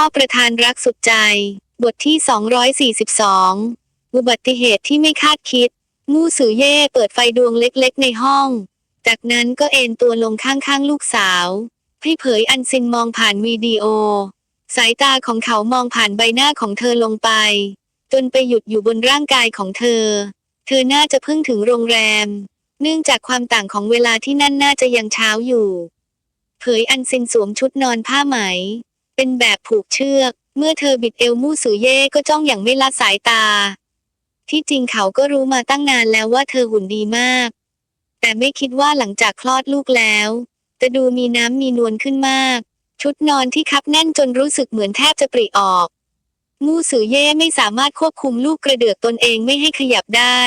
พ่อประธานรักสุดใจ บทที่ 242 อุบัติเหตุที่ไม่คาดคิด มู่สือเย่เปิดไฟดวงเล็กๆในห้อง จากนั้นก็เอนตัวลงข้างๆลูกสาวให้เผยอันซินมองผ่านวิดีโอ สายตาของเขามองผ่านใบหน้าของเธอลงไป จนไปหยุดอยู่บนร่างกายของเธอ เธอน่าจะเพิ่งถึงโรงแรม เนื่องจากความต่างของเวลาที่นั่นน่าจะยังเช้าอยู่ เผยอันซินสวมชุดนอนผ้าไหม เป็นแบบผูกเชือก เมื่อเธอบิดเอวมู่สือเย่ก็จ้องอย่างไม่ละสายตา ที่จริงเขาก็รู้มาตั้งนานแล้วว่าเธอหุ่นดีมาก แต่ไม่คิดว่าหลังจากคลอดลูกแล้วจะดูมีน้ำมีนวลขึ้นมาก ชุดนอนที่คับแน่นจนรู้สึกเหมือนแทบจะปริออก มู่สือเย่ไม่สามารถควบคุมลูกกระเดือกตนเองไม่ให้ขยับได้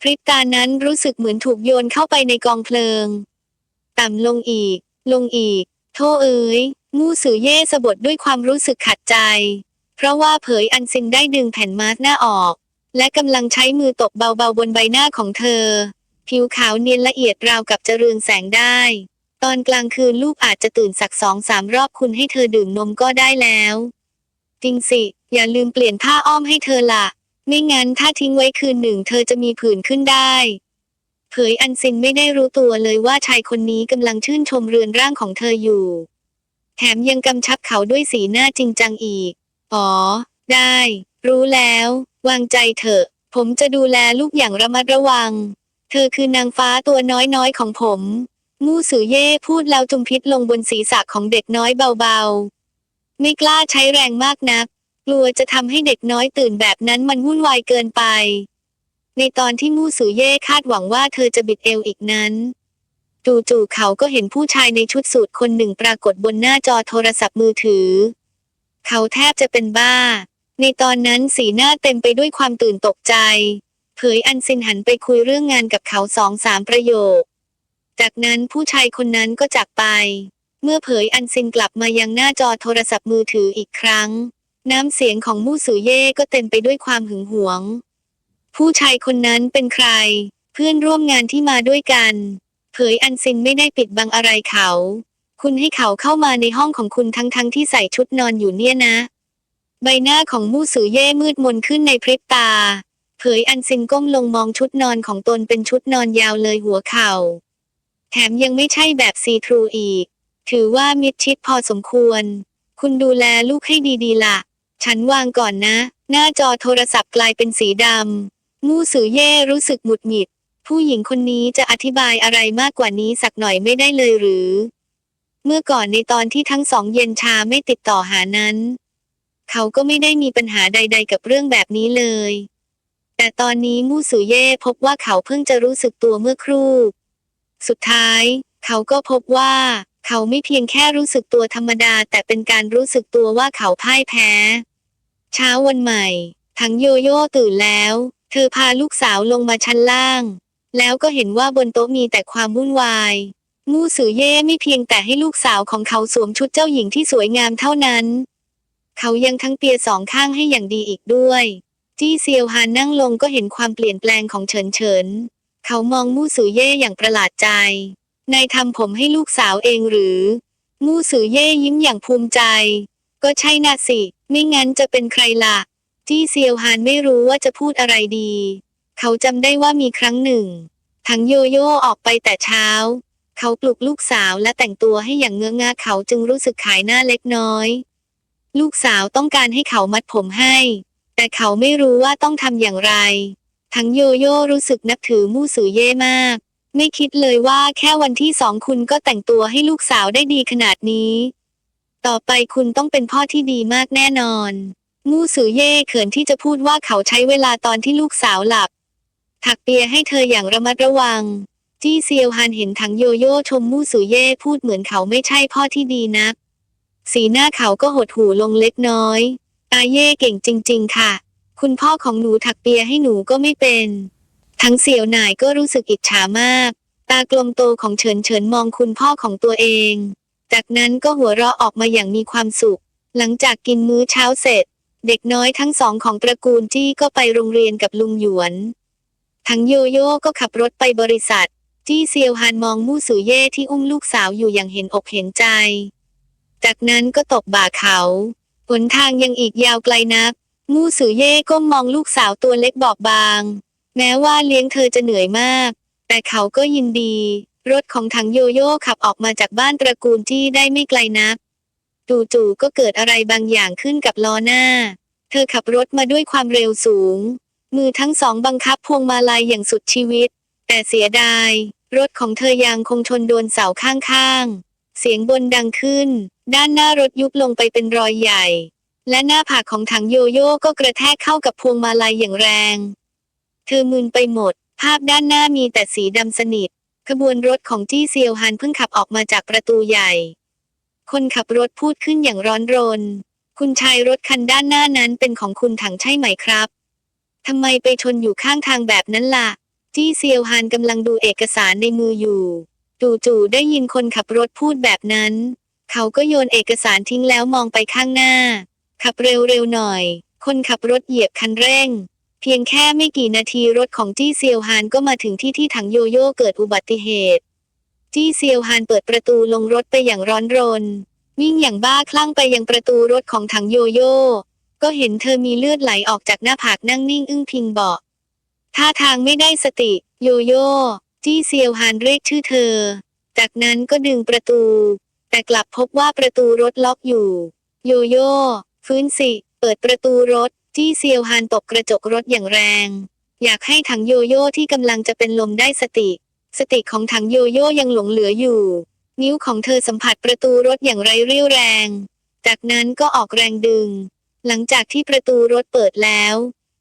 พริบตานั้นรู้สึกเหมือนถูกโยนเข้าไปในกองเพลิง ต่ำลงอีก ลงอีก โทเอ๋ย มู่สือเย่สะบดด้วยความรู้สึกขัดใจ เพราะว่าเผยอันซินได้ดึงแผ่นมาสหน้าออก และกำลังใช้มือตบเบาๆบนใบหน้าของเธอ ผิวขาวเนียนละเอียดราวกับจะเรืองแสงได้ ตอนกลางคืนลูกอาจจะตื่นสักสองสามรอบคุณให้เธอดื่มนมก็ได้แล้ว จริงสิ อย่าลืมเปลี่ยนผ้าอ้อมให้เธอละไม่งั้นถ้าทิ้งไว้คืนหนึ่งเธอจะมีผื่นขึ้นได้เผยอันซินไม่ได้รู้ตัวเลยว่าชายคนนี้กำลังชื่นชมเรือนร่างของเธออยู่ แถมยังกำชับเขาด้วยสีหน้าจริงจังอีก อ๋อ ได้ รู้แล้ว วางใจเถอะ ผมจะดูแลลูกอย่างระมัดระวัง เธอคือนางฟ้าตัวน้อยๆของผม มู่สือเย่พูดแล้วจุมพิษลงบนศีรษะของเด็กน้อยเบาๆ ไม่กล้าใช้แรงมากนัก กลัวจะทำให้เด็กน้อยตื่นแบบนั้นมันวุ่นวายเกินไป ในตอนที่มู่สือเย่คาดหวังว่าเธอจะบิดเอวอีกนั้น จู่ๆเขาก็เห็นผู้ชายในชุดสูทคนหนึ่งปรากฏบนหน้าจอโทรศัพท์มือถือ เขาแทบจะเป็นบ้า ในตอนนั้นสีหน้าเต็มไปด้วยความตื่นตกใจ เผยอันซินหันไปคุยเรื่องงานกับเขาสองสามประโยค จากนั้นผู้ชายคนนั้นก็จากไป เมื่อเผยอันซินกลับมายังหน้าจอโทรศัพท์มือถืออีกครั้ง น้ำเสียงของมู่สือเย่ก็เต็มไปด้วยความหึงหวง ผู้ชายคนนั้นเป็นใคร เพื่อนร่วมงานที่มาด้วยกัน เผยอันซินไม่ได้ปิดบังอะไรเขา คุณให้เขาเข้ามาในห้องของคุณทั้งๆทที่ใส่ชุดนอนอยู่เนี่ยนะ ใบหน้าของมู่สือเย่มืดมนขึ้นในพริบตา เผยอันซินก้มลงมองชุดนอนของตนเป็นชุดนอนยาวเลยหัวเข่า แถมยังไม่ใช่แบบซีทรูอีก ถือว่ามิดชิดพอสมควร คุณดูแลลูกให้ดีๆล่ะ ฉันวางก่อนนะ หน้าจอโทรศัพท์กลายเป็นสีดำมู่สือเย่รู้สึกหมุดหงิด ผู้หญิงคนนี้จะอธิบายอะไรมากกว่านี้สักหน่อยไม่ได้เลยหรือ เมื่อก่อนในตอนที่ทั้งสองเย็นชาไม่ติดต่อหานั้น เขาก็ไม่ได้มีปัญหาใด ๆ กับเรื่องแบบนี้เลย แต่ตอนนี้มู่สือเย่พบว่าเขาเพิ่งจะรู้สึกตัวเมื่อครู่ สุดท้าย เขาก็พบว่า เขาไม่เพียงแค่รู้สึกตัวธรรมดา แต่เป็นการรู้สึกตัวว่าเขาพ่ายแพ้ เช้าวันใหม่ ทั้งโยโย่ตื่นแล้ว เธอพาลูกสาวลงมาชั้นล่าง แล้วก็เห็นว่าบนโต๊ะมีแต่ความวุ่นวาย มู่สือเย่ไม่เพียงแต่ให้ลูกสาวของเขาสวมชุดเจ้าหญิงที่สวยงามเท่านั้น เขายังทั้งเปียสองข้างให้อย่างดีอีกด้วย จี้เซียวฮานนั่งลงก็เห็นความเปลี่ยนแปลงของเฉินเฉิน เขามองมู่สือเย่อย่างประหลาดใจ นายทำผมให้ลูกสาวเองหรือ มู่สือเย่ยิ้มอย่างภูมิใจ ก็ใช่น่ะสิ ไม่งั้นจะเป็นใครล่ะ จี้เซียวฮานไม่รู้ว่าจะพูดอะไรดี เขาจำได้ว่ามีครั้งหนึ่ง ทั้งโยโย่ออกไปแต่เช้า เขาปลุกลูกสาวและแต่งตัวให้อย่างเงื้องาเขาจึงรู้สึกขายหน้าเล็กน้อย ลูกสาวต้องการให้เขามัดผมให้ แต่เขาไม่รู้ว่าต้องทำอย่างไร ทั้งโยโย่รู้สึกนับถือมู่สือเย่มาก ไม่คิดเลยว่าแค่วันที่สองคุณก็แต่งตัวให้ลูกสาวได้ดีขนาดนี้ ต่อไปคุณต้องเป็นพ่อที่ดีมากแน่นอนมู่สือเย่เขินที่จะพูดว่าเขาใช้เวลาตอนที่ลูกสาวหลับ ถักเปียให้เธออย่างระมัดระวัง จี้เซียวฮันเห็นทั้งโยโย่ชมมู่สือเย่พูดเหมือนเขาไม่ใช่พ่อที่ดีนัก สีหน้าเขาก็หดหูลงเล็กน้อย อาเย่เก่งจริง ๆ ค่ะ คุณพ่อของหนูถักเปียให้หนูก็ไม่เป็น ทั้งเสี่ยวหน่ายก็รู้สึกอิจฉามาก ตากลมโตของเฉินเฉินมองคุณพ่อของตัวเอง จากนั้นก็หัวเราะออกมาอย่างมีความสุข หลังจากกินมื้อเช้าเสร็จ เด็กน้อยทั้งสองของตระกูลจี้ก็ไปโรงเรียนกับลุงหยวน ทั้งโยโย่ก็ขับรถไปบริษัท จี้เซียวฮานมองมู่สือเย่ที่อุ้มลูกสาวอยู่อย่างเห็นอกเห็นใจ จากนั้นก็ตบบ่าเขาหนทางยังอีกยาวไกลนัก มู่สือเย่ก้มมองลูกสาวตัวเล็กบอบบาง แม้ว่าเลี้ยงเธอจะเหนื่อยมาก แต่เขาก็ยินดี รถของถังโยโย่ขับออกมาจากบ้านตระกูลที่ได้ไม่ไกลนัก จู่ๆก็เกิดอะไรบางอย่างขึ้นกับล้อหน้า เธอขับรถมาด้วยความเร็วสูง มือทั้งสองบังคับพวงมาลัยอย่างสุดชีวิต แต่เสียดาย รถของเธอยังคงชนโดนเสาข้างๆ เสียงบนดังขึ้น ด้านหน้ารถยุบลงไปเป็นรอยใหญ่ และหน้าผากของถังโยโย่ก็กระแทกเข้ากับพวงมาลัยอย่างแรง เธอมึนไปหมด ภาพด้านหน้ามีแต่สีดำสนิทขบวนรถของจี้เซียวฮันเพิ่งขับออกมาจากประตูใหญ่ คนขับรถพูดขึ้นอย่างร้อนรน คุณชายรถคันด้านหน้านั้นเป็นของคุณถังใช่ไหมครับ ทำไมไปชนอยู่ข้างทางแบบนั้นล่ะ จี้เซียวฮานกำลังดูเอกสารในมืออยู่ จู่ๆได้ยินคนขับรถพูดแบบนั้น เขาก็โยนเอกสารทิ้งแล้วมองไปข้างหน้า ขับเร็วๆหน่อย คนขับรถเหยียบคันเร่ง เพียงแค่ไม่กี่นาทีรถของจี้เซียวฮานก็มาถึงที่ที่ถังโยโย่เกิดอุบัติเหตุจี้เซียวฮานเปิดประตูลงรถไปอย่างร้อนรน วิ่งอย่างบ้าคลั่งไปยังประตูรถของถังโยโย่ ก็เห็นเธอมีเลือดไหลออกจากหน้าผากนั่งนิ่งอึ้งพิงเบาะท่าทางไม่ได้สติ โยโย่จี้เซียวฮานเรียกชื่อเธอ จากนั้นก็ดึงประตู แต่กลับพบว่าประตูรถล็อกอยู่ โยโย่ฟื้นสิ เปิดประตูรถ จี้เซียวฮานตบกระจกรถอย่างแรง อยากให้ถังโยโย่ที่กำลังจะเป็นลมได้สติ สติของถังโยโย่ยังหลงเหลืออยู่ นิ้วของเธอสัมผัสประตูรถอย่างไรเรี่ยวแรง จากนั้นก็ออกแรงดึง หลังจากที่ประตูรถเปิดแล้ว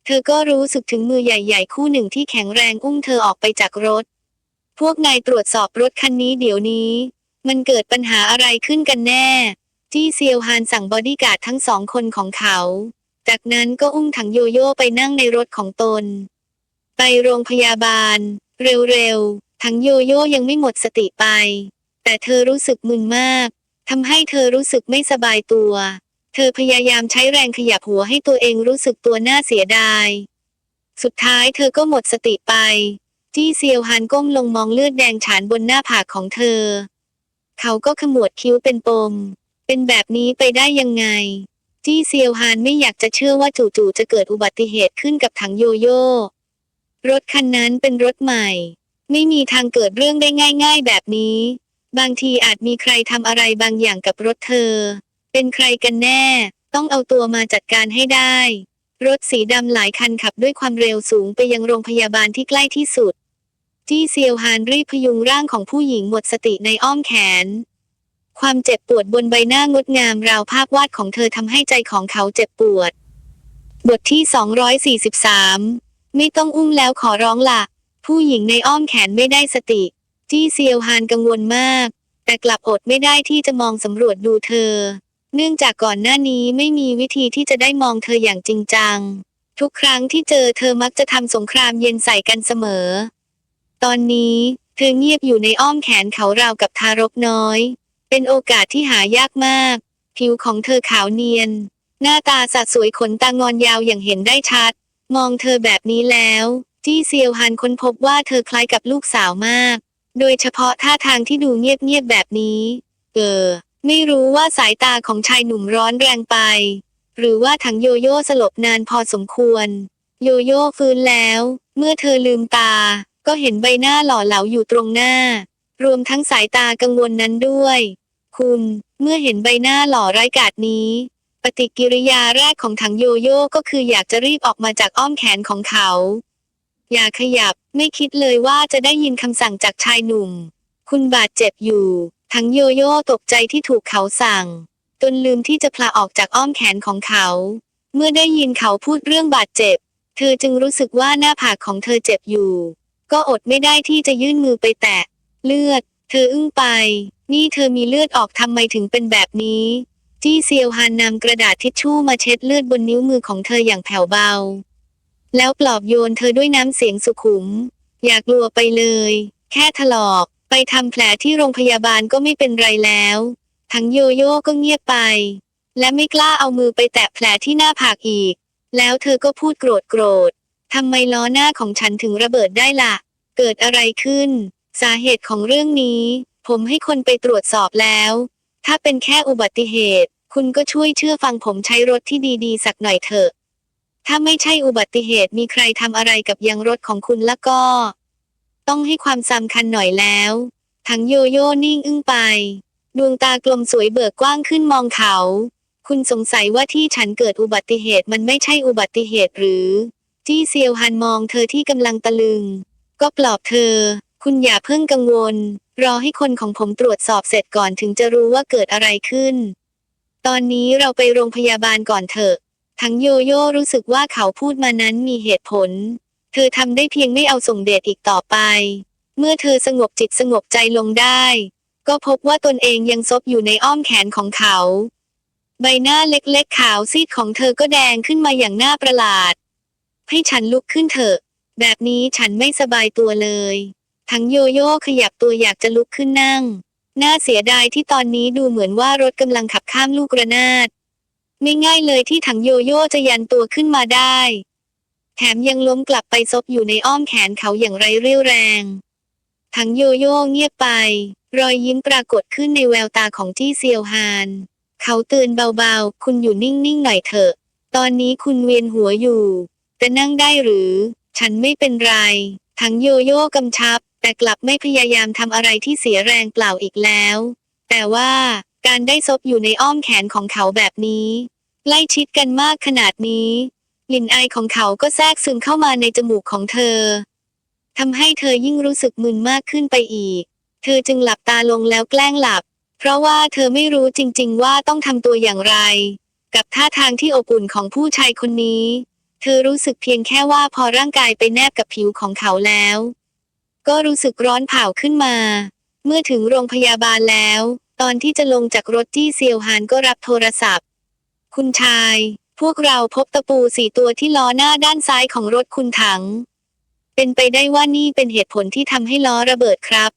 เธอก็รู้สึกถึงมือใหญ่ ๆ คู่หนึ่งที่แข็งแรงอุ้มเธอออกไปจากรถ พวกนายตรวจสอบรถคันนี้เดี๋ยวนี้ มันเกิดปัญหาอะไรขึ้นกันแน่จี้เซียวฮานสั่งบอดี้การ์ดทั้งสองคนของเขา จากนั้นก็อุ้มถังโยโย่ไปนั่งในรถของตน ไปโรงพยาบาล เร็วๆถังโยโย่ยังไม่หมดสติไป แต่เธอรู้สึกมึนมากทำให้เธอรู้สึกไม่สบายตัว เธอพยายามใช้แรงขยับหัวให้ตัวเองรู้สึกตัวน่าเสียดาย สุดท้ายเธอก็หมดสติไป จี้เซียวฮานก้มลงมองเลือดแดงฉานบนหน้าผากของเธอ เขาก็ขมวดคิ้วเป็นปม เป็นแบบนี้ไปได้ยังไง จี้เซียวฮานไม่อยากจะเชื่อว่าจู่ๆจะเกิดอุบัติเหตุขึ้นกับถังโยโย่รถคันนั้นเป็นรถใหม่ ไม่มีทางเกิดเรื่องได้ง่าย ๆ แบบนี้ บางทีอาจมีใครทำอะไรบางอย่างกับรถเธอ เป็นใครกันแน่ ต้องเอาตัวมาจัดการให้ได้ รถสีดำหลายคันขับด้วยความเร็วสูงไปยังโรงพยาบาลที่ใกล้ที่สุด จี้เซียวฮานรีบพยุงร่างของผู้หญิงหมดสติในอ้อมแขน ความเจ็บปวดบนใบหน้างดงามราวภาพวาดของเธอทำให้ใจของเขาเจ็บปวด บทที่ 243 ไม่ต้องอุ้มแล้วขอร้องละผู้หญิงในอ้อมแขนไม่ได้สติ จี้เซียวฮานกังวลมาก แต่กลับอดไม่ได้ที่จะมองสำรวจดูเธอ เนื่องจากก่อนหน้านี้ไม่มีวิธีที่จะได้มองเธออย่างจริงจัง ทุกครั้งที่เจอเธอมักจะทำสงครามเย็นใส่กันเสมอ ตอนนี้เธอเงียบอยู่ในอ้อมแขนเขาราวกับทารกน้อย เป็นโอกาสที่หายากมาก ผิวของเธอขาวเนียน หน้าตาสัดสวยขนตางอนยาวอย่างเห็นได้ชัด มองเธอแบบนี้แล้ว จี้เซียวฮันค้นพบว่าเธอคล้ายกับลูกสาวมาก โดยเฉพาะท่าทางที่ดูเงียบๆแบบนี้ เออ ไม่รู้ว่าสายตาของชายหนุ่มร้อนแรงไป หรือว่าถังโยโย่สลบนานพอสมควร โยโย่ฟื้นแล้ว เมื่อเธอลืมตา ก็เห็นใบหน้าหล่อเหลาอยู่ตรงหน้า รวมทั้งสายตากังวลนั้นด้วย คุณ เมื่อเห็นใบหน้าหล่อร้ายกาจนี้ ปฏิกิริยาแรกของถังโยโย่ก็คืออยากจะรีบออกมาจากอ้อมแขนของเขา อย่าขยับไม่คิดเลยว่าจะได้ยินคำสั่งจากชายหนุ่ม คุณบาดเจ็บอยู่ ทั้งโยโย่ตกใจที่ถูกเขาสั่ง จนลืมที่จะพลาออกจากอ้อมแขนของเขา เมื่อได้ยินเขาพูดเรื่องบาดเจ็บ เธอจึงรู้สึกว่าหน้าผากของเธอเจ็บอยู่ ก็อดไม่ได้ที่จะยื่นมือไปแตะ เลือด เธออึ้งไป นี่เธอมีเลือดออกทำไมถึงเป็นแบบนี้ จี้เซียวฮานนำกระดาษทิชชู่มาเช็ดเลือดบนนิ้วมือของเธออย่างแผ่วเบา แล้วปลอบโยนเธอด้วยน้ำเสียงสุขุม อย่ากลัวไปเลย แค่ถลอก ไปทำแผลที่โรงพยาบาลก็ไม่เป็นไรแล้ว ทั้งโยโย่ก็เงียบไป และไม่กล้าเอามือไปแตะแผลที่หน้าผากอีก แล้วเธอก็พูดโกรธโกรธทำไมล้อหน้าของฉันถึงระเบิดได้ล่ะ เกิดอะไรขึ้น สาเหตุของเรื่องนี้ ผมให้คนไปตรวจสอบแล้ว ถ้าเป็นแค่อุบัติเหตุ คุณก็ช่วยเชื่อฟังผมใช้รถที่ดีๆ สักหน่อยเถอะ ถ้าไม่ใช่อุบัติเหตุมีใครทำอะไรกับยางรถของคุณแล้วก็ ต้องให้ความสำคัญหน่อยแล้ว ทั้งโยโย่นิ่งอึ้งไป ดวงตากลมสวยเบิกกว้างขึ้นมองเขา คุณสงสัยว่าที่ฉันเกิดอุบัติเหตุมันไม่ใช่อุบัติเหตุหรือ จี้เซียวฮันมองเธอที่กำลังตะลึง ก็ปลอบเธอ คุณอย่าเพิ่งกังวล รอให้คนของผมตรวจสอบเสร็จก่อนถึงจะรู้ว่าเกิดอะไรขึ้น ตอนนี้เราไปโรงพยาบาลก่อนเถอะ ทั้งโยโย่รู้สึกว่าเขาพูดมานั้นมีเหตุผล เธอทำได้เพียงไม่เอาส่งเดชอีกต่อไป เมื่อเธอสงบจิตสงบใจลงได้ ก็พบว่าตนเองยังซบอยู่ในอ้อมแขนของเขา ใบหน้าเล็กๆขาวซีดของเธอก็แดงขึ้นมาอย่างน่าประหลาด ให้ฉันลุกขึ้นเถอะ แบบนี้ฉันไม่สบายตัวเลย ทั้งโยโย่ขยับตัวอยากจะลุกขึ้นนั่ง น่าเสียดายที่ตอนนี้ดูเหมือนว่ารถกำลังขับข้ามลูกระนาดไม่ง่ายเลยที่ถังโยโย่จะยันตัวขึ้นมาได้ แถมยังล้มกลับไปซบอยู่ในอ้อมแขนเขาอย่างไรเรี่ยวแรงถังโยโย่เงียบไป รอยยิ้มปรากฏขึ้นในแววตาของจี้เซียวฮาน เขาเตือนเบาๆ คุณอยู่นิ่งๆหน่อยเถอะ ตอนนี้คุณเวียนหัวอยู่ จะนั่งได้หรือ ฉันไม่เป็นไร ทั้งโยโย่กำชับ แต่กลับไม่พยายามทำอะไรที่เสียแรงเปล่าอีกแล้ว แต่ว่าการได้ซบอยู่ในอ้อมแขนของเขาแบบนี้ ใกล้ชิดกันมากขนาดนี้ กลิ่นไอของเขาก็แทรกซึมเข้ามาในจมูกของเธอทำให้เธอยิ่งรู้สึกมึนมากขึ้นไปอีก เธอจึงหลับตาลงแล้วแกล้งหลับ เพราะว่าเธอไม่รู้จริง ๆ ว่าต้องทำตัวอย่างไร กับท่าทางที่อบอุ่นของผู้ชายคนนี้ เธอรู้สึกเพียงแค่ว่าพอร่างกายไปแนบกับผิวของเขาแล้ว ก็รู้สึกร้อนเผาขึ้นมา เมื่อถึงโรงพยาบาลแล้ว ตอนที่จะลงจากรถจี้เซียวฮานก็รับโทรศัพท์ คุณชาย พวกเราพบตะปูสี่ตัวที่ล้อหน้าด้านซ้ายของรถคุณถัง เป็นไปได้ว่านี่เป็นเหตุผลที่ทำให้ล้อระเบิดครับ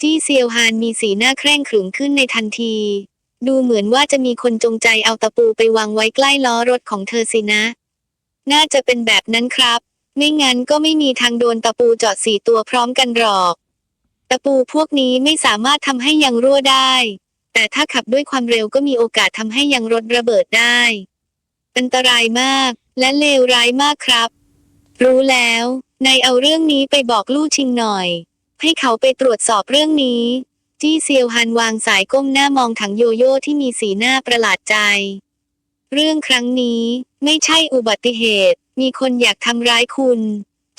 จี้เซียวฮานมีสีหน้าแคร่งขรึมขึ้นในทันที ดูเหมือนว่าจะมีคนจงใจเอาตะปูไปวางไว้ใกล้ล้อรถของเธอสินะ น่าจะเป็นแบบนั้นครับ ไม่งั้นก็ไม่มีทางโดนตะปูเจาะสี่ตัวพร้อมกันหรอก ตะปูพวกนี้ไม่สามารถทำให้ยังรั่วได้ แต่ถ้าขับด้วยความเร็วก็มีโอกาสทำให้ยังรถระเบิดได้ อันตรายมาก และเลวร้ายมากครับ รู้แล้ว นายเอาเรื่องนี้ไปบอกลู่ชิงหน่อย ให้เขาไปตรวจสอบเรื่องนี้ จี้เซียวฮันวางสายก้มหน้ามองถังโยโย่ที่มีสีหน้าประหลาดใจ เรื่องครั้งนี้ไม่ใช่อุบัติเหตุ มีคนอยากทำร้ายคุณ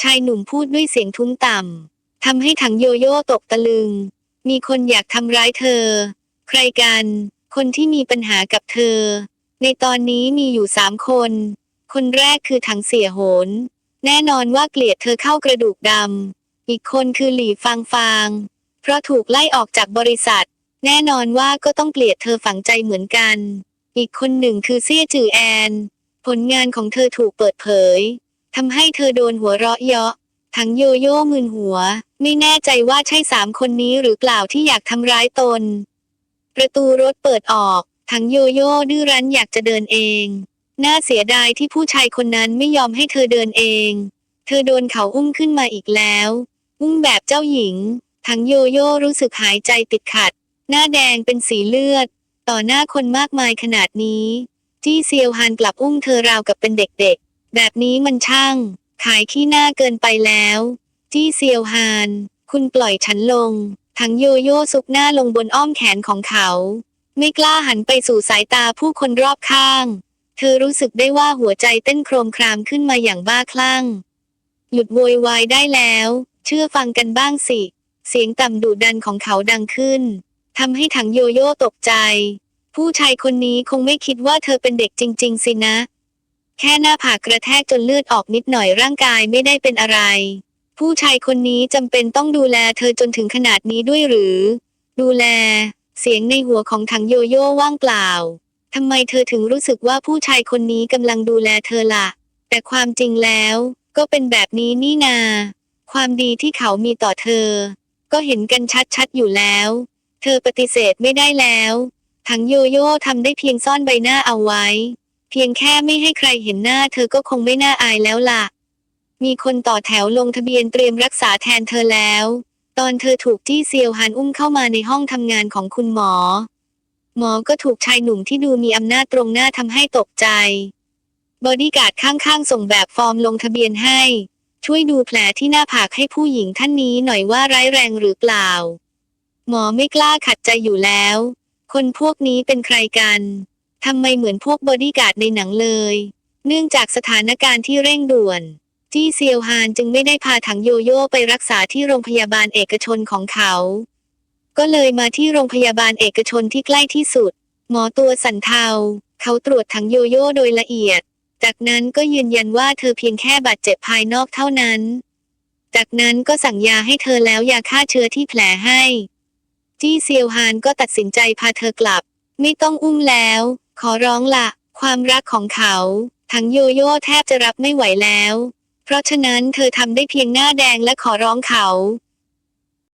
ชายหนุ่มพูดด้วยเสียงทุ้มต่ำทำให้ถังโยโย่ตกตะลึง มีคนอยากทำร้ายเธอ ใครกัน คนที่มีปัญหากับเธอ ในตอนนี้มีอยู่สามคน คนแรกคือถังเสียโหน แน่นอนว่าเกลียดเธอเข้ากระดูกดำ อีกคนคือหลี่ฟางฟาง เพราะถูกไล่ออกจากบริษัท แน่นอนว่าก็ต้องเกลียดเธอฝังใจเหมือนกัน อีกคนหนึ่งคือเซี่ยจือแอน ผลงานของเธอถูกเปิดเผยทำให้เธอโดนหัวเราะเยาะทั้งโยโย่มึนหัว ไม่แน่ใจว่าใช่สามคนนี้หรือเปล่าที่อยากทำร้ายตน ประตูรถเปิดออก ทั้งโยโย่ดื้อรั้นอยากจะเดินเอง น่าเสียดายที่ผู้ชายคนนั้นไม่ยอมให้เธอเดินเอง เธอโดนเขาอุ้มขึ้นมาอีกแล้ว อุ้มแบบเจ้าหญิง ทั้งโยโย่รู้สึกหายใจติดขัด หน้าแดงเป็นสีเลือด ต่อหน้าคนมากมายขนาดนี้ จี้เซียวฮานกลับอุ้มเธอราวกับเป็นเด็กๆ แบบนี้มันช่าง ขายขี้หน้าเกินไปแล้ว จี้เซียวฮาน คุณปล่อยฉันลง ทั้งโยโย่ซุกหน้าลงบนอ้อมแขนของเขา ไม่กล้าหันไปสู่สายตาผู้คนรอบข้าง เธอรู้สึกได้ว่าหัวใจเต้นโครมครามขึ้นมาอย่างบ้าคลั่ง หยุดโวยวายได้แล้ว เชื่อฟังกันบ้างสิ เสียงต่ำดุดันของเขาดังขึ้นทำให้ถังโยโย่ตกใจ ผู้ชายคนนี้คงไม่คิดว่าเธอเป็นเด็กจริง ๆ สินะ แค่หน้าผากกระแทกจนเลือดออกนิดหน่อยร่างกายไม่ได้เป็นอะไร ผู้ชายคนนี้จำเป็นต้องดูแลเธอจนถึงขนาดนี้ด้วยหรือ ดูแล เสียงในหัวของถังโยโย่ว่างเปล่า ทำไมเธอถึงรู้สึกว่าผู้ชายคนนี้กำลังดูแลเธอล่ะ แต่ความจริงแล้วก็เป็นแบบนี้นี่นา ความดีที่เขามีต่อเธอ ก็เห็นกันชัดๆอยู่แล้ว เธอปฏิเสธไม่ได้แล้วทั้งโยโย่ทำได้เพียงซ่อนใบหน้าเอาไว้ เพียงแค่ไม่ให้ใครเห็นหน้าเธอก็คงไม่น่าอายแล้วล่ะ มีคนต่อแถวลงทะเบียนเตรียมรักษาแทนเธอแล้ว ตอนเธอถูกจี้เซียวฮันอุ้มเข้ามาในห้องทำงานของคุณหมอ หมอก็ถูกชายหนุ่มที่ดูมีอำนาจตรงหน้าทำให้ตกใจ บอดี้การ์ดข้างๆ ส่งแบบฟอร์มลงทะเบียนให้ ช่วยดูแผลที่หน้าผากให้ผู้หญิงท่านนี้หน่อยว่าร้ายแรงหรือเปล่า หมอไม่กล้าขัดใจอยู่แล้ว คนพวกนี้เป็นใครกันทำไมเหมือนพวกบอดี้การ์ดในหนังเลย เนื่องจากสถานการณ์ที่เร่งด่วน จี้เซียวฮานจึงไม่ได้พาถังโยโย่ไปรักษาที่โรงพยาบาลเอกชนของเขา ก็เลยมาที่โรงพยาบาลเอกชนที่ใกล้ที่สุด หมอตัวสันเทา เขาตรวจถังโยโย่โดยละเอียด จากนั้นก็ยืนยันว่าเธอเพียงแค่บาดเจ็บภายนอกเท่านั้น จากนั้นก็สั่งยาให้เธอแล้วยาฆ่าเชื้อที่แผลให้ จี้เซียวฮานก็ตัดสินใจพาเธอกลับ ไม่ต้องอุ้มแล้ว ขอร้องละ ความรักของเขาทั้งโยโย่แทบจะรับไม่ไหวแล้ว เพราะฉะนั้นเธอทำได้เพียงหน้าแดงและขอร้องเขา